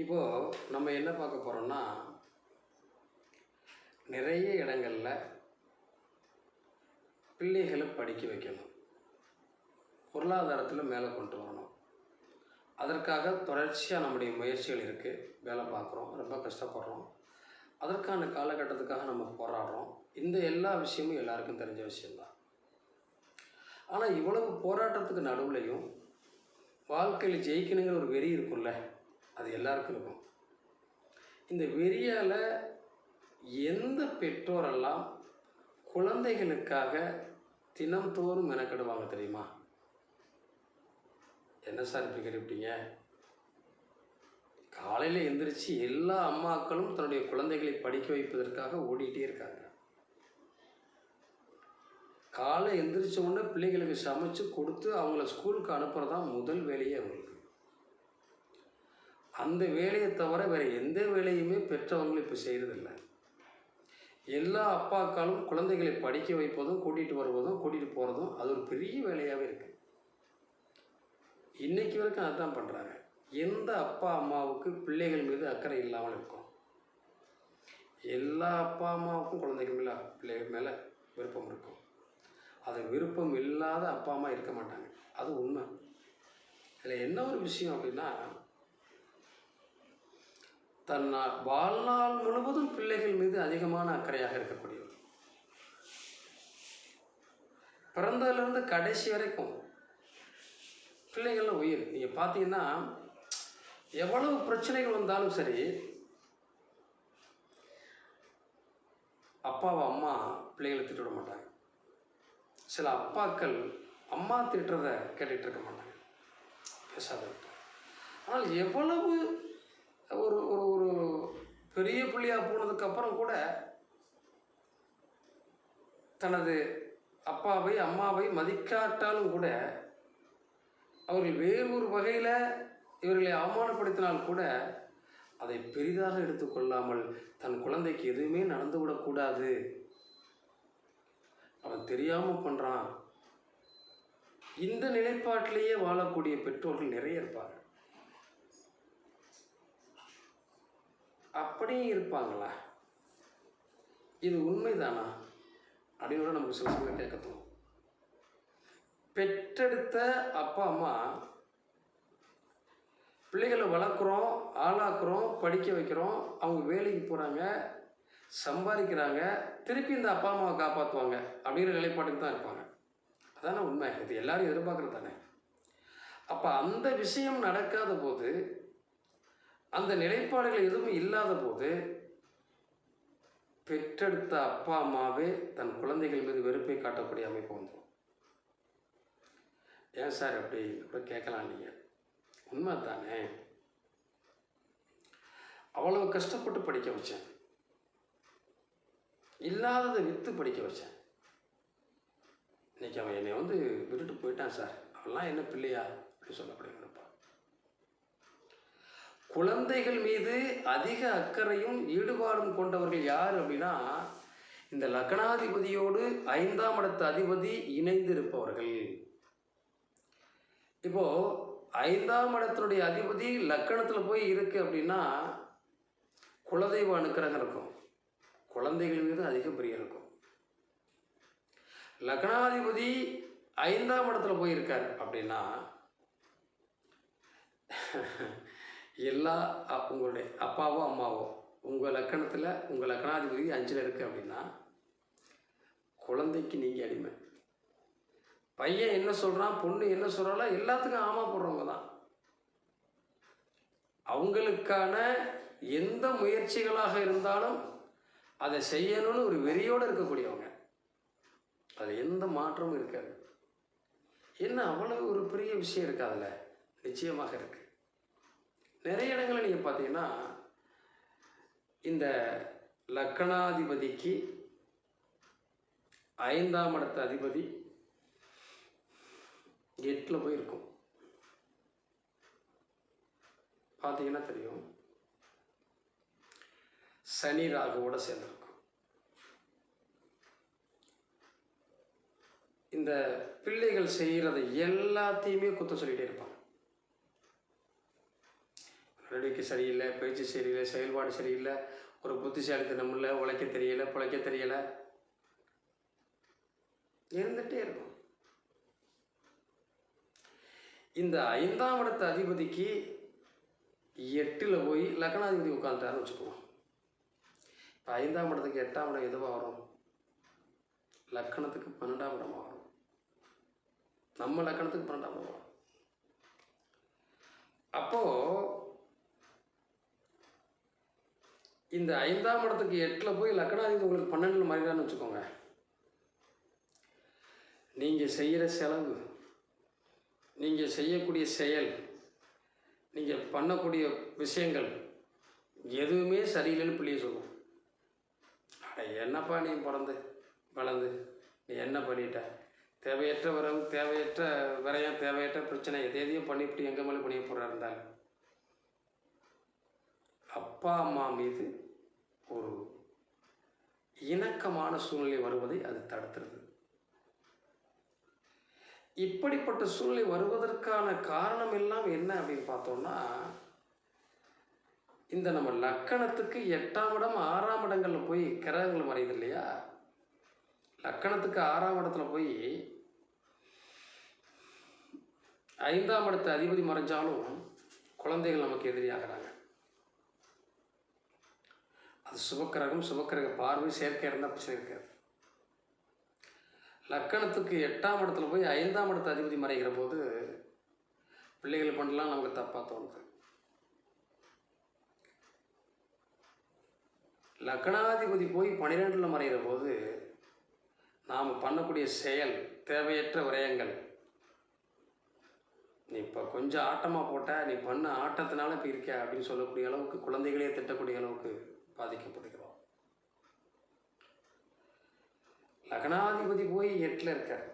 இப்போது நம்ம என்ன பார்க்க போகிறோம்னா நிறைய இடங்களில் பிள்ளைகளை படிக்க வைக்கணும். பொருளாதாரத்தில் மேலே கொண்டு வரணும். அதற்காக தொடர்ச்சியாக நம்முடைய முயற்சிகள் இருக்குது வேலை பார்க்குறோம் ரொம்ப கஷ்டப்படுறோம். அதற்கான காலகட்டத்துக்காக நம்ம போராடுறோம். இந்த எல்லா விஷயமும் எல்லாருக்கும் தெரிஞ்ச விஷயம்தான். ஆனால் இவ்வளவு போராட்டத்துக்கு நடுவுலையும் வாழ்க்கையில் ஜெயிக்கணுங்கிற ஒரு வெறி இருக்கும்ல. அது எல்லாருக்கும் இருக்கும். இந்த வெறியால் எந்த பெற்றோரெல்லாம் குழந்தைகளுக்காக தினம்தோறும் மெனக்கெடுவாங்க தெரியுமா? என்ன சார் இப்படி கேட்டுவிட்டீங்க காலையில் எந்திரிச்சு எல்லா அம்மாக்களும் தன்னுடைய குழந்தைகளை படிக்க வைப்பதற்காக ஓடிக்கிட்டே இருக்காங்க. காலை எந்திரிச்ச உடனே பிள்ளைகளுக்கு சமைச்சு கொடுத்து அவங்கள ஸ்கூலுக்கு அனுப்புகிறதான் முதல் வேலையே அவங்களுக்கு. அந்த வேலையை தவிர வேறு எந்த வேலையுமே பெற்றவங்களும் இப்போ செய்கிறதில்ல எல்லா அப்பாக்களும் குழந்தைகளை படிக்க வைப்பதும் கூட்டிகிட்டு வருவதும் கூட்டிகிட்டு போகிறதும் அது ஒரு பெரிய வேலையாகவே இருக்குது இன்றைக்கி வரைக்கும் அதுதான் பண்ணுறாங்க எந்த அப்பா அம்மாவுக்கு பிள்ளைகள் மீது அக்கறை இல்லாமல் இருக்கும். எல்லா அப்பா அம்மாவுக்கும் குழந்தைகள் மேலே பிள்ளைகள் மேலே விருப்பம் இருக்கும். அது விருப்பம் இல்லாத அப்பா அம்மா இருக்க மாட்டாங்க. அது உண்மை. இதில் என்ன ஒரு விஷயம் அப்படின்னா தன் வாழ்நாள் முழுவதும் பிள்ளைகள் மீது அதிகமான அக்கறையாக இருக்கக்கூடியவர். பிறந்ததுலேருந்து கடைசி வரைக்கும் பிள்ளைகளில் உயிர். நீங்கள் பார்த்தீங்கன்னா எவ்வளவு பிரச்சனைகள் வந்தாலும் சரி அப்பாவை அம்மா பிள்ளைகளை திட்டுவிட மாட்டாங்க. சில அப்பாக்கள் அம்மா திட்டுறதை கேட்டுகிட்டு இருக்க மாட்டாங்க. பேசாத ஆனால் எவ்வளவு ஒரு ஒரு ஒரு பெரிய பிள்ளையாக போனதுக்கப்புறம் கூட தனது அப்பாவை அம்மாவை மதிக்காட்டாலும் கூட அவர்கள் வேறு ஒரு வகையில் இவர்களை அவமானப்படுத்தினால் கூட அதை பெரிதாக எடுத்துக்கொள்ளாமல் தன் குழந்தைக்கு எதுவுமே நடந்துவிடக்கூடாது அவன் தெரியாமல் பண்ணுறான் இந்த நிலைப்பாட்டிலேயே வாழக்கூடிய பெற்றோர்கள் நிறைய இருப்பார்கள் அப்படியும் இருப்பாங்களா? இது உண்மைதானா? அப்படின்னு நமக்கு சில சமயம் கேட்க தோணும். பெற்றெடுத்த அப்பா அம்மா பிள்ளைகளை வளர்க்குறோம் ஆளாக்குறோம் படிக்க வைக்கிறோம் அவங்க வேலைக்கு போகிறாங்க சம்பாதிக்கிறாங்க திருப்பி இந்த அப்பா அம்மாவை காப்பாற்றுவாங்க அப்படிங்கிற நிலைப்பாட்டுக்கு தான் இருப்பாங்க. அதானே உண்மை. இது எல்லாரும் எதிர்பார்க்குறது தானே. அப்போ அந்த விஷயம் நடக்காத போது அந்த நிலைப்பாடுகள் எதுவும் இல்லாத போது பெற்றெடுத்த அப்பா அம்மாவே தன் குழந்தைகள் மீது வெறுப்பை காட்டக்கூடிய அமைப்பு வந்துடும். ஏன் சார் அப்படி கூட கேட்கலாம் நீங்கள் உண்மை தானே அவ்வளவு கஷ்டப்பட்டு படிக்க வச்சேன். இல்லாததை விற்று படிக்க வச்சேன். இன்னைக்கு அவன் என்னை வந்து விட்டுட்டு போயிட்டான் சார். அவன்லாம் என்ன பிள்ளையா? அப்படின்னு சொல்லப்படுகிறப்பா குழந்தைகள் மீது அதிக அக்கறையும் ஈடுபாடும் கொண்டவர்கள் யார் அப்படின்னா இந்த லக்னாதிபதியோடு ஐந்தாம் இடத்து அதிபதி இணைந்து இருப்பவர்கள் இப்போ ஐந்தாம் இடத்தினுடைய அதிபதி லக்கணத்தில் போய் இருக்கு அப்படின்னா குலதெய்வ அனுக்கிரகம் இருக்கும். குழந்தைகள் மீது அதிக பிரியம் இருக்கும். லக்னாதிபதி ஐந்தாம் இடத்துல போயிருக்கார் அப்படின்னா எல்லா உங்களுடைய அப்பாவோ அம்மாவோ உங்கள் லக்கணத்தில் உங்கள் லக்கணாதிபதி அஞ்சில் இருக்குது அப்படின்னா குழந்தைக்கு நீங்கள் அடிமை. பையன் என்ன சொல்கிறான் பொண்ணு என்ன சொல்கிறாளோ எல்லாத்துக்கும் ஆமாப்படுறவங்க தான். அவங்களுக்கான எந்த முயற்சிகளாக இருந்தாலும் அதை செய்யணும்னு ஒரு வெறியோடு இருக்கக்கூடியவங்க. அதில் எந்த மாற்றமும் இருக்காது. என்ன அவ்வளவு ஒரு பெரிய விஷயம் இருக்கு அதில். நிச்சயமாக இருக்குது நிறைய இடங்களில் நீங்கள் பார்த்தீங்கன்னா இந்த லக்கணாதிபதிக்கு ஐந்தாம் இடத்த அதிபதி எட்டில் போய் இருக்கும் பார்த்தீங்கன்னா தெரியும். சனி ராகுவோட சேர்ந்துருக்கும். இந்த பிள்ளைகள் செய்கிறத எல்லாத்தையுமே குத்த சொல்லிகிட்டே இருப்பாங்க. நடவடிக்கை சரியில்லை பேச்சு சரியில்லை செயல்பாடு சரியில்லை ஒரு புத்திசாலித்தனம் இல்லை உழைக்க தெரியலை பிழைக்க தெரியலை. இருந்துகிட்டே இருக்கும். இந்த ஐந்தாம் இடத்து அதிபதிக்கு எட்டில் போய் லக்னாதிபதி உட்காந்துட்டாருன்னு வச்சுக்குவோம் இப்போ ஐந்தாம் இடத்துக்கு எட்டாம் இடம் எதுவாக வரும்? லக்கணத்துக்கு பன்னெண்டாம் இடமாக வரும். நம்ம லக்கணத்துக்கு பன்னெண்டாம் இடம் வரும். அப்போது இந்த ஐந்தாம் இடத்துக்கு எட்டில் போய் லக்கணாதிபதி உங்களுக்கு பன்னெண்டில் மாறிடான்னு வச்சுக்கோங்க. நீங்கள் செய்கிற செலவு நீங்கள் செய்யக்கூடிய செயல் நீங்கள் பண்ணக்கூடிய விஷயங்கள் எதுவுமே சரியில்லைன்னு பிள்ளைய சொல்லும். அட என்னப்பா நீ பிறந்து வளர்ந்து நீ என்ன பண்ணிட்ட? தேவையற்ற வரவு தேவையற்ற விரயம் தேவையற்ற பிரச்சனை எதையும் பண்ணிவிட்டு எங்கே மேலே பண்ணிய போகிறா இருந்தாலும். அப்பா அம்மா மீது ஒரு இணக்கமான சூழ்நிலை வருவதை அது தடுத்துருது இப்படிப்பட்ட சூழ்நிலை வருவதற்கான காரணம் எல்லாம் என்ன அப்படின்னு பார்த்தோம்னா இந்த நம்ம லக்கணத்துக்கு எட்டாம் இடம் ஆறாம் இடங்களில் போய் கிரகங்கள் மறையுது இல்லையா? லக்கணத்துக்கு ஆறாம் இடத்துல போய் ஐந்தாம் இடத்து அதிபதி மறைஞ்சாலும் குழந்தைகள் நமக்கு எதிரியாகிறாங்க. அது சுபக்கிரகம் சுபக்கிரக பார்வை செயற்கை இருந்தால் பிரச்சனை இருக்காது. லக்கணத்துக்கு எட்டாம் இடத்துல போய் ஐந்தாம் இடத்து அதிபதி மறைகிற போது பிள்ளைகள் பண்ணலாம் நமக்கு தப்பாக தோணுது. லக்னாதிபதி போய் பன்னிரெண்டில் மறைகிற போது நாம் பண்ணக்கூடிய செயல் தேவையற்ற விரயங்கள். நீ இப்போ கொஞ்சம் ஆட்டமாக போட்ட நீ பண்ண ஆட்டத்தினால இப்போ இருக்க அப்படின்னு சொல்லக்கூடிய அளவுக்கு குழந்தைகளே திட்டக்கூடிய அளவுக்கு பாதிக்கப்படுகிறோம் லக்னாதிபதி போய் எட்டில் இருக்கார்.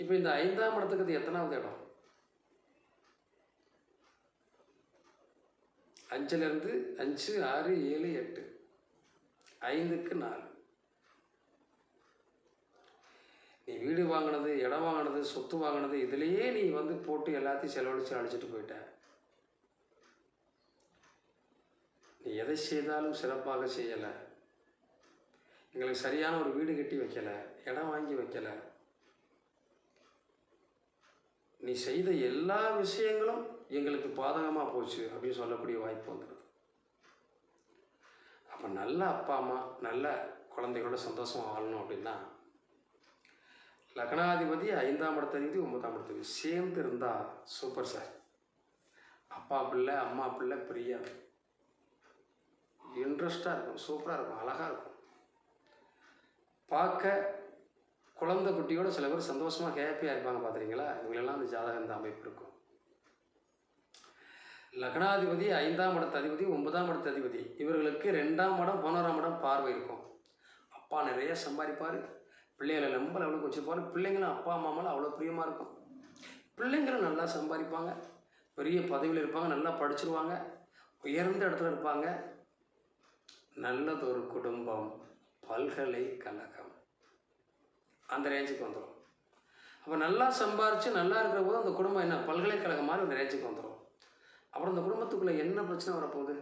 இப்போ இந்த ஐந்தாம் இடத்துக்கு அது எத்தனாவது இடம்? அஞ்சுலேருந்து அஞ்சு ஆறு ஏழு எட்டு. ஐந்துக்கு நாலு. நீ வீடு வாங்கினது இடம் வாங்கினது சொத்து வாங்கினது இதுலேயே நீ வந்து போட்டு எல்லாத்தையும் செலவழித்து அழிச்சிட்டு போயிட்டேன் நீ எதை செய்தாலும் சிறப்பாக செய்யலை. எங்களுக்கு சரியான ஒரு வீடு கட்டி வைக்கலை இடம் வாங்கி வைக்கலை. நீ செய்த எல்லா விஷயங்களும் எங்களுக்கு பாதகமாக போச்சு அப்படின்னு சொல்லக்கூடிய வாய்ப்பு வந்துடுது அப்போ நல்ல அப்பா அம்மா நல்ல குழந்தைகளோட சந்தோஷமாக வாழணும் அப்படின்னா லக்னாதிபதி ஐந்தாம் இடத்ததிபதி ஒன்பதாம் இடத்ததிபதி சேர்ந்து இருந்தால் சூப்பர் சார் அப்பா பிள்ளை அம்மா பிள்ளை பிரியா இன்ட்ரெஸ்டாக இருக்கும் சூப்பராக இருக்கும் அழகாக இருக்கும். பார்க்க குழந்தை குட்டியோட சில பேர் சந்தோஷமாக ஹேப்பியாக இருப்பாங்க பார்த்துறீங்களா இவங்களெல்லாம் அந்த ஜாதகம் இந்த அமைப்பு இருக்கும். லக்னாதிபதி ஐந்தாம் இடத்து அதிபதி ஒன்பதாம் இடத்து அதிபதி. இவர்களுக்கு ரெண்டாம் இடம் பதினோராம் இடம் பார்வை இருக்கும். அப்பா நிறைய சம்பாதிப்பார். பிள்ளைகளை ரொம்ப லெவலுக்கு வச்சுருப்பார். பிள்ளைங்களும் அப்பா அம்மா அவ்வளோ பிரியமாக இருக்கும். பிள்ளைங்களும் நல்லா சம்பாதிப்பாங்க. பெரிய பதவியில் இருப்பாங்க நல்லா படிச்சிருவாங்க. உயர்ந்த இடத்துல இருப்பாங்க. நல்லதொரு குடும்பம் பல்கலைக்கழகம். அந்த ரேஞ்சுக்கு வந்துடும் அப்போ நல்லா சம்பாரித்து நல்லா இருக்கிற போது அந்த குடும்பம் என்ன பல்கலைக்கழகம் மாதிரி அந்த ரேஞ்சுக்கு வந்துடும் அப்புறம் அந்த குடும்பத்துக்குள்ளே என்ன பிரச்சனை வரப்போகுது?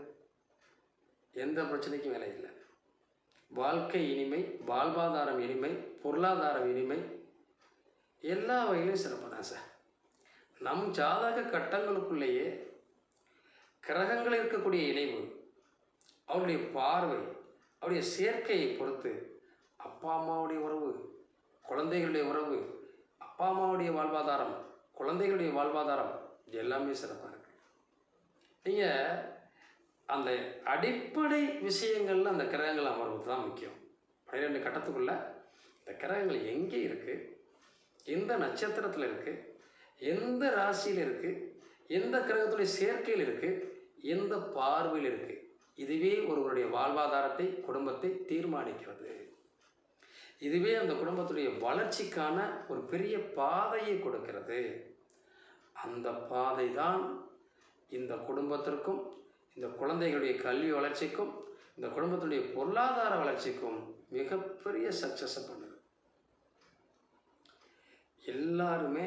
எந்த பிரச்சனைக்கும் வேலை இல்லை. வாழ்க்கை இனிமை வாழ்வாதாரம் இனிமை பொருளாதாரம் இனிமை எல்லா வகையிலும் சிறப்பு தான் சார். நம் ஜாதக கட்டங்களுக்குள்ளேயே கிரகங்கள் இருக்கக்கூடிய இணைவு அவருடைய பார்வை அவருடைய சேர்க்கையை பொறுத்து அப்பா அம்மாவுடைய உறவு குழந்தைகளுடைய உறவு அப்பா அம்மாவுடைய வாழ்வாதாரம் குழந்தைகளுடைய வாழ்வாதாரம் இது எல்லாமே சிறப்பாக இருக்கு. நீங்கள் அந்த அடிப்படை விஷயங்களில் அந்த கிரகங்கள் அமர்வது தான் முக்கியம். பன்னிரெண்டு கட்டத்துக்குள்ளே இந்த கிரகங்கள் எங்கே இருக்குது எந்த நட்சத்திரத்தில் இருக்குது எந்த ராசியில் இருக்குது எந்த கிரகத்துடைய சேர்க்கையில் இருக்குது எந்த பார்வையில் இருக்குது இதுவே ஒருவருடைய வாழ்வாதாரத்தை குடும்பத்தை தீர்மானிக்கிறது. இதுவே அந்த குடும்பத்துடைய வளர்ச்சிக்கான ஒரு பெரிய பாதையை கொடுக்கிறது. அந்த பாதை தான் இந்த குடும்பத்திற்கும் இந்த குழந்தைகளுடைய கல்வி வளர்ச்சிக்கும் இந்த குடும்பத்துடைய பொருளாதார வளர்ச்சிக்கும் மிகப்பெரிய சக்ஸஸை பண்ணுது. எல்லாருமே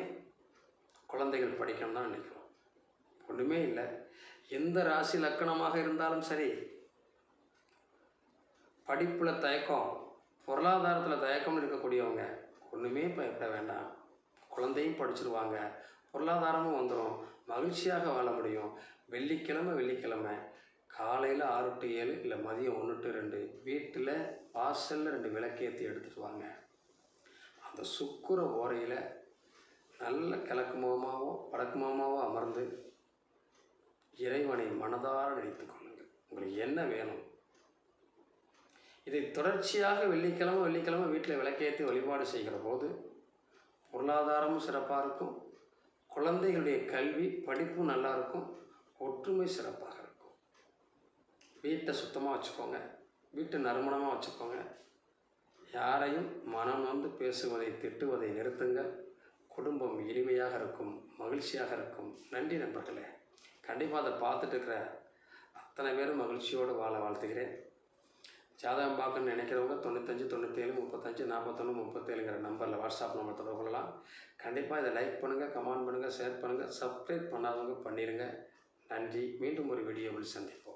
குழந்தைகள் படிக்கணும் தான் நினைக்கிறோம். ஒன்றுமே இல்லை. எந்த ராசி லக்கணமாக இருந்தாலும் சரி படிப்பில் தயக்கம் பொருளாதாரத்தில் தயக்கம்னு இருக்கக்கூடியவங்க ஒன்றுமே பயப்பட வேண்டாம். குழந்தையும் படிச்சிருவாங்க. பொருளாதாரமும் வந்துடும் மகிழ்ச்சியாக வாழ முடியும். வெள்ளிக்கிழமை வெள்ளிக்கிழமை. காலையில் ஆறு டு ஏழு இல்லை மதியம் ஒன்று டு ரெண்டு வீட்டில் வாசலில் ரெண்டு விளக்கேற்றி எடுத்துகிட்டு வாங்க. அந்த சுக்குற ஓரையில் நல்ல கிழக்கு முகமாகவோ வடக்கு முகமாகவோ அமர்ந்து இறைவனை மனதார நினைத்து கொள்ளுங்கள். உங்களுக்கு என்ன வேணும்? இதை தொடர்ச்சியாக வெள்ளிக்கிழமை வெள்ளிக்கிழமை வீட்டில் விளக்கேற்றி வழிபாடு செய்கிற போது பொருளாதாரமும் சிறப்பாக இருக்கும். குழந்தைகளுடைய கல்வி படிப்பும் நல்லா இருக்கும். ஒற்றுமை சிறப்பாக இருக்கும். வீட்டை சுத்தமாக வச்சுக்கோங்க. வீட்டை நறுமணமாக வச்சுக்கோங்க. யாரையும் மனம் வந்து பேசுவதை திட்டுவதை நிறுத்துங்கள். குடும்பம் இனிமையாக இருக்கும் மகிழ்ச்சியாக இருக்கும். நன்றி நண்பர்களே. கண்டிப்பாக அதை பார்த்துட்டு இருக்கிற அத்தனை பேரும் மகிழ்ச்சியோடு வாழ வாழ்த்துகிறேன். ஜாதகம் பார்க்கணும்னு நினைக்கிறவங்க தொண்ணூத்தஞ்சு தொண்ணூற்றேழு முப்பத்தஞ்சு நாற்பத்தொன்று முப்பத்தேழுங்கிற நம்பரில் வாட்ஸ்அப் நம்பர் தொடர்பு கொள்ளலாம். கண்டிப்பாக இதை லைக் பண்ணுங்கள் கமெண்ட் பண்ணுங்கள் ஷேர் பண்ணுங்கள் சப்ஸ்கிரைப் பண்ணாதவங்க பண்ணிடுங்க நன்றி. மீண்டும் ஒரு வீடியோவில் சந்திப்போம்.